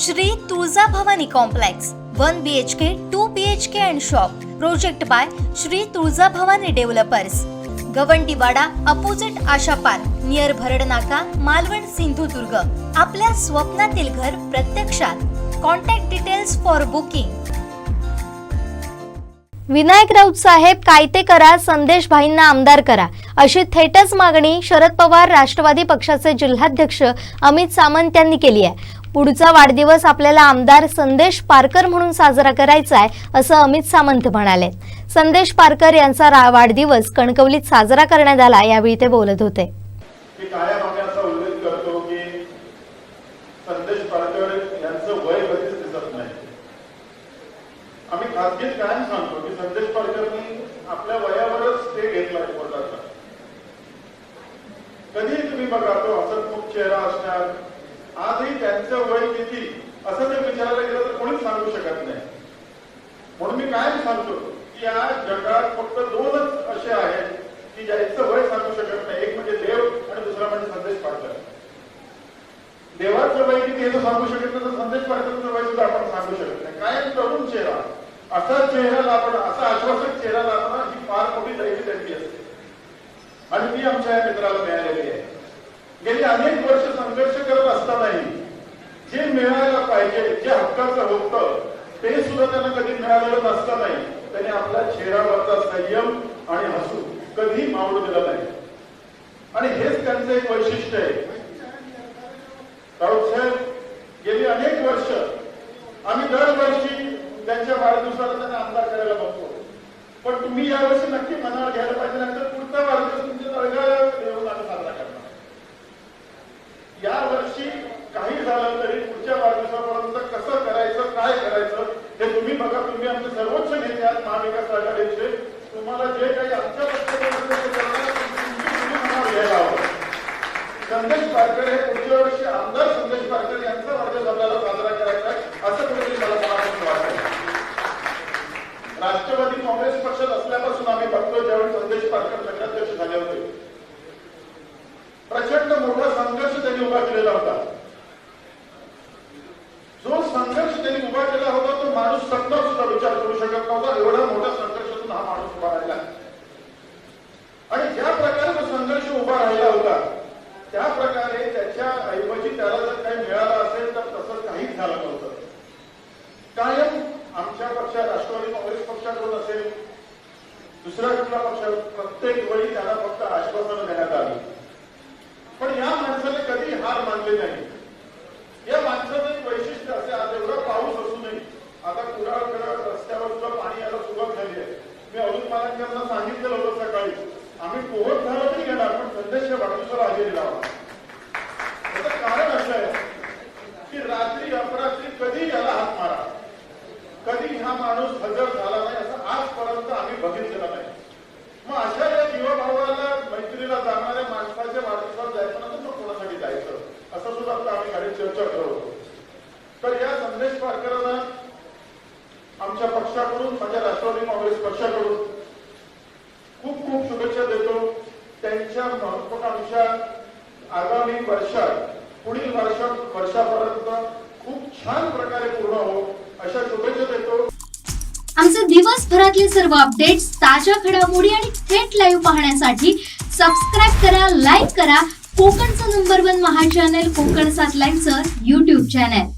Shri Tuljabhavani complex one B H K two B H K and shop project by Shri Tuljabhavani developers Gavandiwada opposite Asha park near Bharad Naka Malvan Sindhudurg. आपल्या स्वप्नातील घर प्रत्यक्षात. Contact details for booking Vinayak Raut saheb कायते करा संदेश भाईंना आमदार करा. अशी थेटच मागणी शरद पवार राष्ट्रवादी पक्षाचे जिल्हाध्यक्ष अमित सामंत यांनी केली आहे. पुढचा वाढदिवस आपल्याला आमदार संदेश पारकर म्हणून साजरा करायचा आहे असं अमित सामंत म्हणाले. संदेश पारकर यांचा वाढदिवस कणकवलीत साजरा करण्यात आला यावेळी ते बोलत होते. आम्ही खासगीत कायम सांगतो की संदेश पारकरनी आपल्या वयावरच ते घेतला कोर्टाचा कधीही तुम्ही बघा तो हसतमुख चेहरा असणार आजही त्यांचं वय किती? असं जर विचारायला गेलं तर कोणीच सांगू शकत नाही. म्हणून मी काय सांगतो की या जगात फक्त दोनच असे आहेत की ज्याचं वय सांगू शकत नाही. एक म्हणजे देव आणि दुसरा म्हणजे संदेश पारकर देवाचं वय किती हे सांगू शकत नाही तर संदेश पाठकांचं वय सुद्धा आपण सांगू शकत नाही. कायम तरुण चेहरा. असा चेहरा आपण असा आश्वासक चेहरा लाभणं ही फार मोठी दैवी त्यांची असते. आणि ती आमच्या या मित्राला मिळालेली आहे. गेली अनेक वर्ष संघर्ष करत असतानाही जे मिळायला पाहिजे जे हक्काचं होतं ते सुद्धा त्यांना कधी मिळालेलं नसतानाही त्यांनी आपल्या चेहऱ्यावरचा संयम आणि हसू कधी मावळू दिला नाही. आणि हेच त्यांचं एक वैशिष्ट्य आहे. राऊत साहेब गेली अनेक वर्ष आम्ही दरवर्षी त्यांच्या वाढदिवसाला त्यांना आमदार करायला बघतो. पण तुम्ही यावर्षी नक्की मनावर घ्या पाहिजे नंतर पुढचा वाढदिवस तुमच्या तळगाव येऊन आम्ही साजरा करणार या वर्षी काही झालं तरी पुढच्या वाढदिवसापर्यंत कसं करायचं काय करायचं हे तुम्ही बघा तुम्ही आमचे सर्वोच्च नेते आहात महाविकास आघाडीचे. तुम्हाला जे काही आमच्या पक्षाकडे हवं. संदेश पारकर हे पुढच्या वर्षी आमदार संदेश पारकर यांचा वाढदिवस आपल्याला साजरा करायचा आहे असं कुठेतरी मला मनापासून वाटतं राष्ट्रवादी काँग्रेस पक्षात असल्यापासून आम्ही बघतो ज्यावेळी संदेश पारकर नगराध्यक्ष झाले होते. प्रचंड मोठा संघर्ष त्यांनी उभा केलेला होता. जो संघर्ष त्यांनी उभा केला माणूस संघ सुद्धा विचार करू शकत नव्हता. एवढा मोठा संघर्षातून हा माणूस उभा राहिला. आणि ज्या प्रकारे तो संघर्ष उभा राहिला होता त्या प्रकारे त्याच्या ऐवजी त्याला जर काही मिळालं असेल तर तसं काहीच झालं नव्हतं. कायम आमच्या पक्षात राष्ट्रवादी काँग्रेस पक्षाकडून असेल. दुसऱ्या कुठल्या पक्षात प्रत्येक वेळी त्याला फक्त आश्वासनं देण्यात आली. पण या माणसाने कधी हार मानली नाही. या माणसाचं एक वैशिष्ट्य असे आज एवढा पाऊस असूनही आता कुडाळकडे रस्त्यावर सुद्धा पाणी यायला सुरुवात झाली आहे मी अरुण मालंकरांना सांगितलेलं होतं सकाळी आम्ही पोहत झालं तरी घेणार पण संदेशच्या वाढदिवसाला हजेरी कारण असं आहे की रात्री अपरात्री कधी याला हात मारा? कधी हा माणूस हजर झाला नाही असं आजपर्यंत आम्ही बघितलेलं नाही. मग अशा या जीवभावाला मैत्रीला जाणाऱ्या माणसाच्या वाढदिवसाला जायचं नंतर मग कोणासाठी जायचं? असं सुद्धा आता आम्ही खाली चर्चा करतो तर या संदेश पारकरांना आमच्या पक्षाकडून माझ्या राष्ट्रवादी काँग्रेस पक्षाकडून खूप खूप शुभेच्छा देतो महत्वाकांक्षा आगामी वर्षात पुढील वर्षा वर्षापर्यंत खूप छान प्रकारे पूर्ण हो अशा शुभेच्छा देतो. आमचे दिवसभरातले सर्व अपडेट्स ताज्या घडामोडी आणि थेट लाईव्ह पाहण्यासाठी सबस्क्राईब करा लाईक करा. कोकणचं number one Maha channel Konkan सात लाईनचं युट्यूब चॅनल